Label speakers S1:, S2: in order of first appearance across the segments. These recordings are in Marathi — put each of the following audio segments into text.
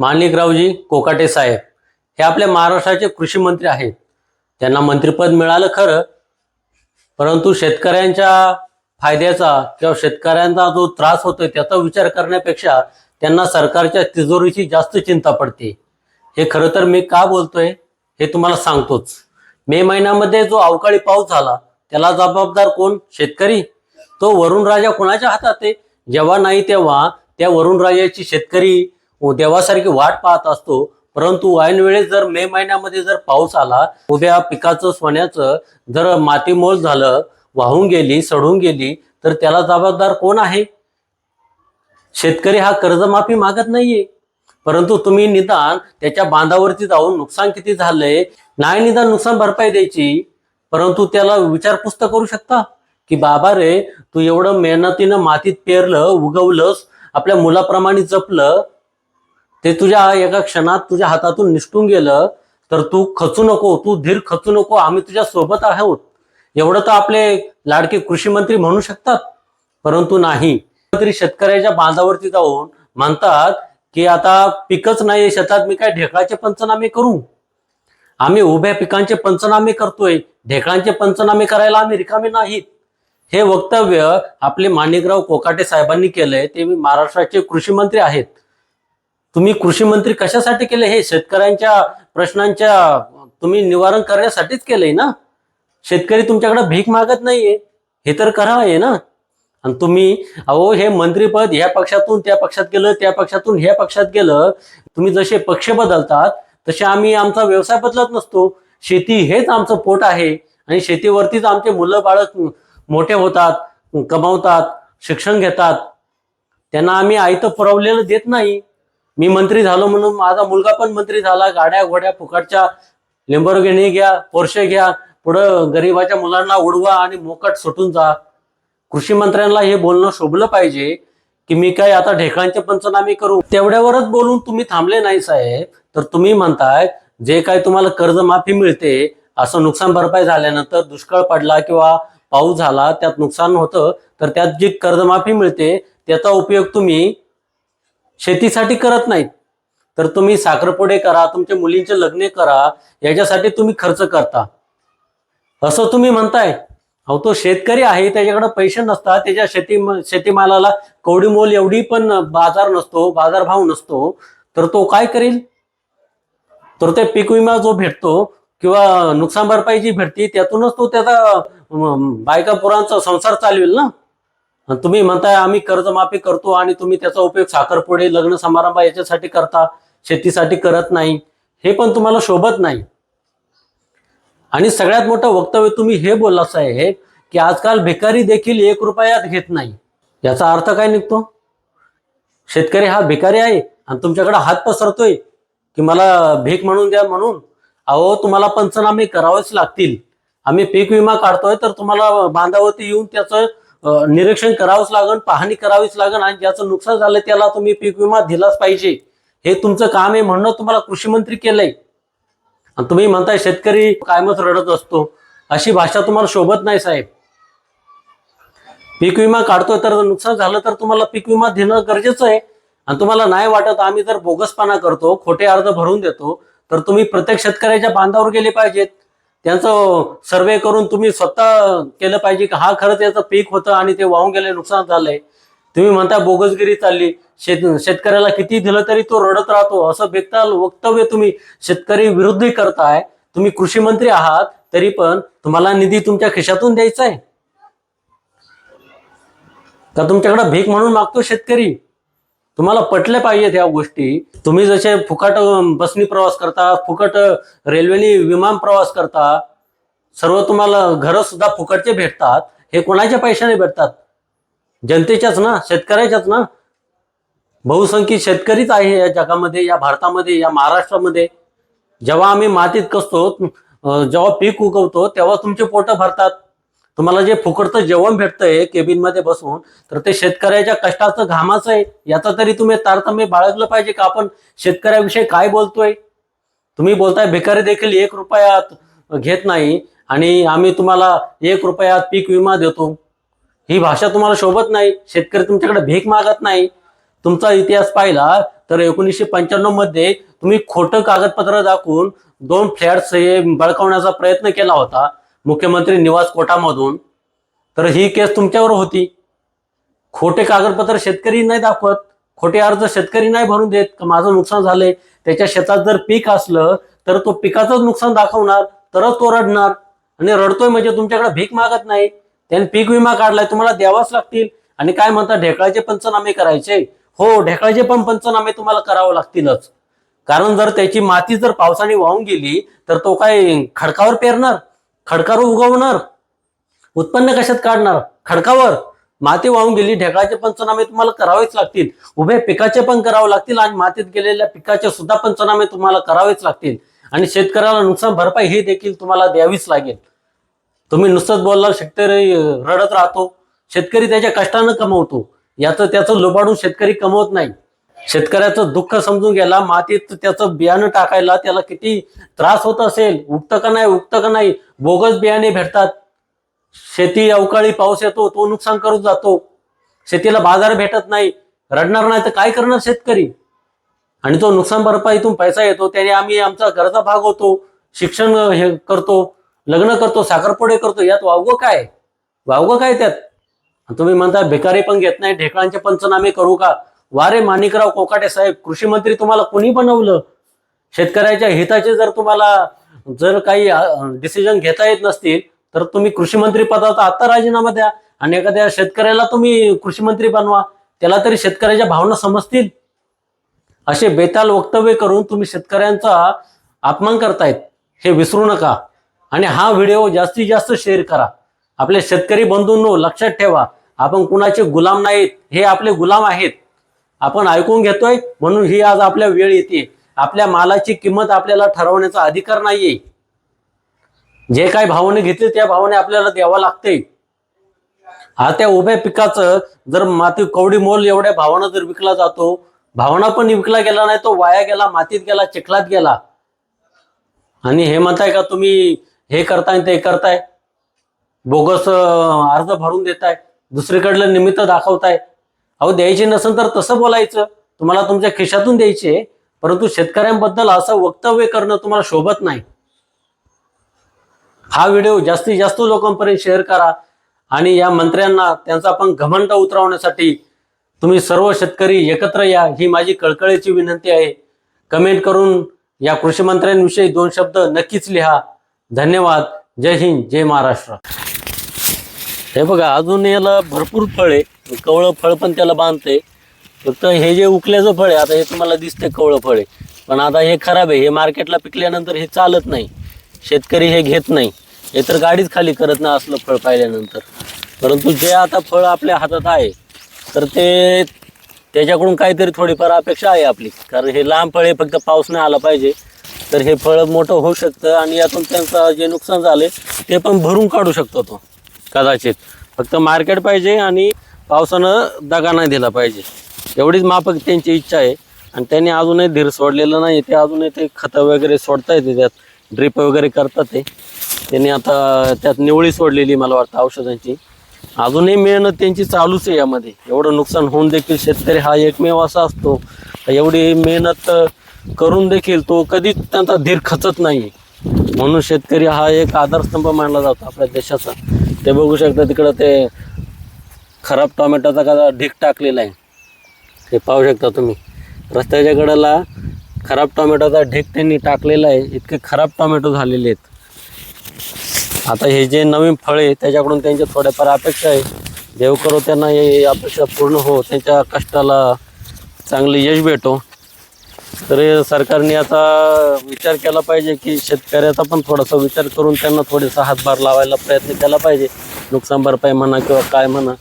S1: माणिकरावजी कोकाटे साहेब हे आपल्या महाराष्ट्राचे कृषी मंत्री आहेत. त्यांना मंत्रिपद मिळालं खरं परंतु शेतकऱ्यांच्या फायद्याचा किंवा शेतकऱ्यांचा जो त्रास होतोय त्याचा विचार करण्यापेक्षा त्यांना सरकारच्या तिजोरीची जास्त चिंता पडते. हे खरं तर मी का बोलतोय हे तुम्हाला सांगतोच. मे महिन्यामध्ये जो अवकाळी पाऊस झाला त्याला जबाबदार कोण? शेतकरी. तो वरुण राजा कोणाच्या हातात आहे? जेव्हा नाही तेव्हा त्या वरुण राजाची शेतकरी हो, देवासारखी वाट पाहत असतो. परंतु ऐन वेळेस जर मे महिन्यामध्ये जर पाऊस आला उभ्या पिकाचं सोन्याचं जर मातीमोल झालं वाहून गेली सडून गेली तर त्याला जबाबदार कोण आहे? शेतकरी हा कर्जमाफी मागत नाहीये. परंतु तुम्ही निदान त्याच्या बांधावरती जाऊन नुकसान किती झालंय नाही निदान नुकसान भरपाई द्यायची परंतु त्याला विचारपूस तर करू शकता? की बाबा रे तू एवढं मेहनतीनं मातीत पेरलं उगवलंस आपल्या मुलाप्रमाणे जपलं ते तुझ्या एका क्षणात तुझ्या हातातून निसटून गेलं तर तू खचू नको तू धीर खचू नको आम्ही तुझ्या सोबत आहोत. एवढं तर आपले लाडके कृषी मंत्री म्हणू शकतात परंतु नाही. तरी शेतकऱ्याच्या बांधावरती जाऊन म्हणतात की आता पिकच नाही शेतात मी काय ढेकळाचे पंचनामे करू? आम्ही उभ्या पिकांचे पंचनामे करतोय ढेकळांचे पंचनामे करायला आम्ही रिकामे नाहीत. हे वक्तव्य आपले माणिकराव कोकाटे साहेबांनी केलंय ते मी महाराष्ट्राचे कृषी मंत्री आहेत. तुम्ही कृषी मंत्री कशासाठी केले? हे शेतकऱ्यांच्या प्रश्नांच्या तुम्ही निवारण करण्यासाठीच केलंय ना? शेतकरी तुमच्याकडे भीक मागत नाहीये. हे तर करा आहे ना? आणि तुम्ही अहो हे मंत्रीपद ह्या पक्षातून त्या पक्षात गेलं त्या पक्षातून ह्या पक्षात गेलं. तुम्ही जसे पक्ष बदलतात तसे आम्ही आमचा व्यवसाय बदलत नसतो. शेती हेच आमचं पोट आहे. आणि शेतीवरतीच आमचे मुलं बाळक मोठे होतात कमावतात शिक्षण घेतात. त्यांना आम्ही आयतं पुरवलेलं देत नाही. मी मंत्री झालो म्हणून माझा मुलगा पण मंत्री झाला. गाड्या घोड्या फुकटच्या लेंबरगिनी घ्या पोरशे घ्या पुढं गरिबाच्या मुलांना उडवा आणि मोकट सुटून जा. कृषी मंत्र्यांना हे बोलणं शोभलं पाहिजे की मी काय आता ढेकळांचे पंचनामे करू? तेवढ्यावरच बोलून तुम्ही थांबले नाही साहेब. तर तुम्ही म्हणताय जे काय तुम्हाला कर्जमाफी मिळते असं नुकसान भरपाई झाल्यानंतर दुष्काळ पडला किंवा पाऊस झाला त्यात नुकसान होतं तर त्यात जी कर्जमाफी मिळते त्याचा उपयोग तुम्ही शेतीसाठी करत नाहीत. तर तुम्ही साखरपुडे करा तुमच्या मुलींचे लग्न करा याच्यासाठी तुम्ही खर्च करता. असं तुम्ही म्हणताय. अहो तो शेतकरी आहे त्याच्याकडे पैसे नसतात त्याच्या शेती शेतीमालाला कवडी मोल एवढी पण बाजार नसतो बाजारभाव नसतो. तर तो काय करेल? तर ते पीक विमा जो भेटतो किंवा नुकसान भरपाई जी भेटते त्यातूनच तो त्याचा बायका पोरांचा संसार चालवेल ना? आणि तुम्ही म्हणताय आम्ही कर्जमाफी करतो आणि तुम्ही त्याचा उपयोग साखरपुडे लग्न समारंभ याच्यासाठी करता शेतीसाठी करत नाही. हे पण तुम्हाला शोभत नाही. आणि सगळ्यात मोठं वक्तव्य तुम्ही हे बोलला साहेब की आजकाल भिकारी देखील एक रुपयात घेत नाही. याचा अर्थ काय निघतो? शेतकरी हा भिकारी आहे आणि तुमच्याकडे हात पसरतोय की मला भीक म्हणून द्या म्हणून. अहो तुम्हाला पंचनामे करावेच लागतील. आम्ही पीक विमा काढतोय तर तुम्हाला बांधावरती येऊन त्याचं निरीक्षण करावंच लागण पाहणी करावीच लागण आणि ज्याचं नुकसान झालं त्याला तुम्ही पीक विमा दिलाच पाहिजे. हे तुमचं काम आहे म्हणणं तुम्हाला कृषी मंत्री केलंय. आणि तुम्ही म्हणताय शेतकरी कायमच रडत असतो. अशी भाषा तुम्हाला शोभत नाही साहेब. पीक विमा काढतोय तर नुकसान झालं तर तुम्हाला पीक विमा देणं गरजेचं आहे. आणि तुम्हाला नाही वाटत आम्ही जर बोगसपणा करतो खोटे अर्ज भरून देतो तर तुम्ही प्रत्येक शेतकऱ्याच्या बांधावर गेले पाहिजेत. त्यांचं सर्वे करून तुम्ही स्वतः केलं पाहिजे की हा खरंच त्याचं पीक होतं आणि ते वाहून गेले नुकसान झालंय. तुम्ही म्हणता बोगसगिरी चालली. शेत शेतकऱ्याला किती दिलं तरी तो रडत राहतो. असं बेताल वक्तव्य तुम्ही शेतकरी विरुद्ध करताय. तुम्ही कृषी मंत्री आहात तरी पण तुम्हाला निधी तुमच्या खिशातून द्यायचा आहे का तुमच्याकडे भीक म्हणून मागतो शेतकरी? तुम्हाला पटले पाहिजेत ह्या गोष्टी. तुम्ही जसे फुकट बसनी प्रवास करता फुकट रेल्वेनी विमान प्रवास करता सर्व तुम्हाला घरं सुद्धा फुकटचे भेटतात. हे कोणाच्या पैशाने भेटतात? जनतेच्याच ना? शेतकऱ्याच्याच ना? बहुसंख्य शेतकरीच आहे या जगामध्ये या भारतामध्ये या महाराष्ट्रामध्ये. जेव्हा आम्ही मातीत कसतो जेव्हा पीक उगवतो तेव्हा तुमचे पोटं भरतात. तुम्हाला जे फुकटचं जेवण भेटतंय केबिनमध्ये बसून तर ते शेतकऱ्याच्या कष्टाचं घामाचं आहे. याचा तरी तुम्ही तारतम्य बाळगलं पाहिजे का? आपण शेतकऱ्याविषयी काय बोलतोय? तुम्ही बोलताय भिकारी देखील एक रुपयात घेत नाही आणि आम्ही तुम्हाला एक रुपयात पीक विमा देतो. ही भाषा तुम्हाला शोभत नाही. शेतकरी तुमच्याकडे भीक मागत नाही. तुमचा इतिहास पाहिला तर एकोणीसशे पंच्याण्णवमध्ये तुम्ही खोटं कागदपत्र दाखवून दोन फ्लॅट्स हे बळकावण्याचा प्रयत्न केला होता. मुख्यमंत्री निवास कोटामधून तर ही केस तुमच्यावर होती. खोटे कागदपत्र शेतकरी नाही दाखवत खोटे अर्ज शेतकरी नाही भरून देत का माझं नुकसान झालंय. त्याच्या शेतात जर पीक असलं तर तो पिकाचंच नुकसान दाखवणार तरच तो रडणार. आणि रडतोय म्हणजे तुमच्याकडे भीक मागत नाही. त्याने पीक विमा काढलाय तुम्हाला द्यावाच लागतील. आणि काय म्हणतात ढेकळाचे पंचनामे करायचे. हो ढेकळाचे पण पंचनामे तुम्हाला करावं लागतीलच. कारण जर त्याची माती जर पावसाने वाहून गेली तर तो काय खडकावर पेरणार? खडकावर उगवणार. उत्पन्न कशात काढणार? खडकावर. माती वाहून गेली ढेकळाचे पंचनामे तुम्हाला करावेच लागतील. उभे पिकाचे पण करावे लागतील आणि मातीत गेलेल्या पिकाचे सुद्धा पंचनामे तुम्हाला करावेच लागतील. आणि शेतकऱ्याला नुकसान भरपाई ही देखील तुम्हाला द्यावीच लागेल. तुम्ही नुसतंच बोलला शेतकरी रडत राहतो. शेतकरी त्याच्या कष्टानं कमवतो. याचं त्याचं लुबाडून शेतकरी कमवत नाही. शेतकऱ्याचं दुःख समजून गेला मातीत त्याचं बियाणं टाकायला त्याला किती त्रास होत असेल उगतं का नाही उगतं का नाही बोगस बियाणे भेटतात. शेती अवकाळी पाऊस येतो तो नुकसान करून जातो. शेतीला बाजार भेटत नाही. रडणार नाही तर काय करणार शेतकरी? आणि तो नुकसान भरपाईतून पैसा येतो त्याने आम्ही आमचा घरचा भाग होतो शिक्षण हे करतो लग्न करतो साखरपुडे करतो. यात वावगं काय? वावगं काय त्यात? तुम्ही म्हणता भिकारी पण घेत नाही ढेकळांचे पंचनामे करू का? वारे माणिकराव कोकाटे साहेब कृषी मंत्री तुम्हाला कोणी बनवलं? शेतकऱ्याच्या हिताचे जर तुम्हाला जर काही डिसिजन घेता येत नसतील तर तुम्ही कृषी मंत्री पदाचा आता राजीनामा द्या आणि एखाद्या शेतकऱ्याला तुम्ही कृषी मंत्री बनवा. त्याला तरी शेतकऱ्याच्या भावना समजतील. असे बेताल वक्तव्य करून तुम्ही शेतकऱ्यांचा अपमान करतायत हे विसरू नका. आणि हा व्हिडिओ जास्तीत जास्त शेअर करा. आपले शेतकरी बंधूंनो लक्षात ठेवा. आपण कुणाचे गुलाम नाहीत हे आपले गुलाम आहेत. आपण ऐकून घेतोय म्हणून ही आज आपल्या वेळ येते. आपल्या मालाची किंमत आपल्याला ठरवण्याचा अधिकार नाहीये. जे काही भावाने घेतले त्या भावाने आपल्याला द्यावं लागते हा त्या उभ्या पिकाचं जर माती कवडी मोल एवढ्या भावानं जर विकला जातो भावना पण विकला गेला नाही तो वाया गेला मातीत गेला चिखलात गेला. आणि हे म्हणताय का तुम्ही हे करताय ते करताय? बोगस अर्ज भरून देताय. दुसरीकडलं निमित्त दाखवताय. अहो द्यायचे नसेल तर तसं बोलायचं. तुम्हाला तुमच्या खिशातून द्यायचे. परंतु शेतकऱ्यांबद्दल असं वक्तव्य करणं तुम्हाला शोभत नाही. हा व्हिडिओ जास्तीत जास्त लोकांपर्यंत शेअर करा आणि या मंत्र्यांना त्यांचा पण घमंड उतरवण्यासाठी तुम्ही सर्व शेतकरी एकत्र या ही माझी कळकळीची विनंती आहे. कमेंट करून या कृषी मंत्र्यांविषयी दोन शब्द नक्कीच लिहा. धन्यवाद. जय हिंद जय महाराष्ट्र. हे बघा अजून याला भरपूर फळ. आहे कवळं फळ पण त्याला बांधते फक्त हे जे उकल्याचं फळ आहे आता हे तुम्हाला दिसते कवळं फळ आहे. पण आता हे खराब आहे हे मार्केटला पिकल्यानंतर हे चालत नाही. शेतकरी हे घेत नाही. हे तर गाडीच खाली करत नाही असलं फळ पाहिल्यानंतर. परंतु जे आता फळ आपल्या हातात आहे तर ते त्याच्याकडून काहीतरी थोडीफार अपेक्षा आहे आपली. कारण हे लांब फळ आहे फक्त पाऊस नाही आला पाहिजे. तर हे फळ मोठं होऊ शकतं आणि यातून त्यांचं जे नुकसान झालं ते पण भरून काढू शकतो तो. कदाचित. फक्त मार्केट पाहिजे आणि पावसानं दगा नाही दिला पाहिजे. एवढीच माफक त्यांची इच्छा आहे. आणि त्यांनी अजूनही धीर सोडलेलं नाही. ते अजूनही ते खतं वगैरे सोडता येते त्यात ड्रिप वगैरे करतात ते. त्यांनी आता त्यात निवळी सोडलेली मला वाटतं औषधांची. अजूनही मेहनत त्यांची चालूच आहे यामध्ये. एवढं नुकसान होऊन देखील शेतकरी हा एकमेव असा असतो. एवढी मेहनत करून देखील तो कधीच त्यांचा धीर खचत नाही. म्हणून शेतकरी हा एक आधारस्तंभ मानला जातो आपल्या देशाचा. ते बघू शकता तिकडं ते खराब टोमॅटोचा कसा ढीक टाकलेला आहे. हे पाहू शकता तुम्ही. रस्त्याच्या कडेला खराब टोमॅटोचा ढीक त्यांनी टाकलेला आहे. इतके खराब टोमॅटो झालेले आहेत. आता हे जे नवीन फळ आहे त्याच्याकडून त्यांच्या थोड्याफार अपेक्षा आहे. देव करो त्यांना हे अपेक्षा पूर्ण हो. त्यांच्या कष्टाला चांगले यश भेटो. तर सरकारने आता विचार केला पाहिजे की शेतकऱ्याचा पण थोडासा विचार करून त्यांना थोडेसा हातभार लावायला प्रयत्न केला पाहिजे. नुकसान भरपाई म्हणा किंवा काय म्हणा.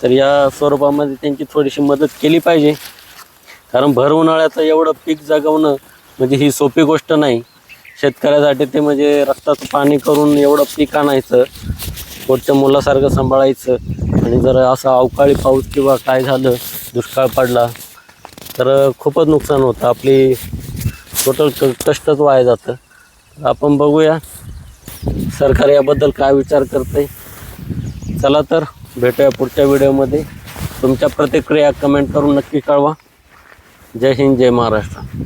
S1: तर या स्वरूपामध्ये त्यांची थोडीशी मदत केली पाहिजे. कारण भर उन्हाळ्याचं एवढं पीक जगवणं म्हणजे ही सोपी गोष्ट नाही. शेतकऱ्यासाठी ते म्हणजे रक्ताचं पाणी करून एवढं पीक आणायचं पोटच्या मुलासारखं सांभाळायचं. आणि जर असा अवकाळी पाऊस किंवा काय झालं दुष्काळ पडला तर खूपच नुकसान होतं. आपली टोटल क कष्टच वाया जातं. आपण बघूया सरकार याबद्दल काय विचार करते चला तर. भेटूया पुढच्या व्हिडिओमध्ये. तुमच्या प्रतिक्रिया कमेंट करून नक्की कळवा. जय हिंद जय महाराष्ट्र.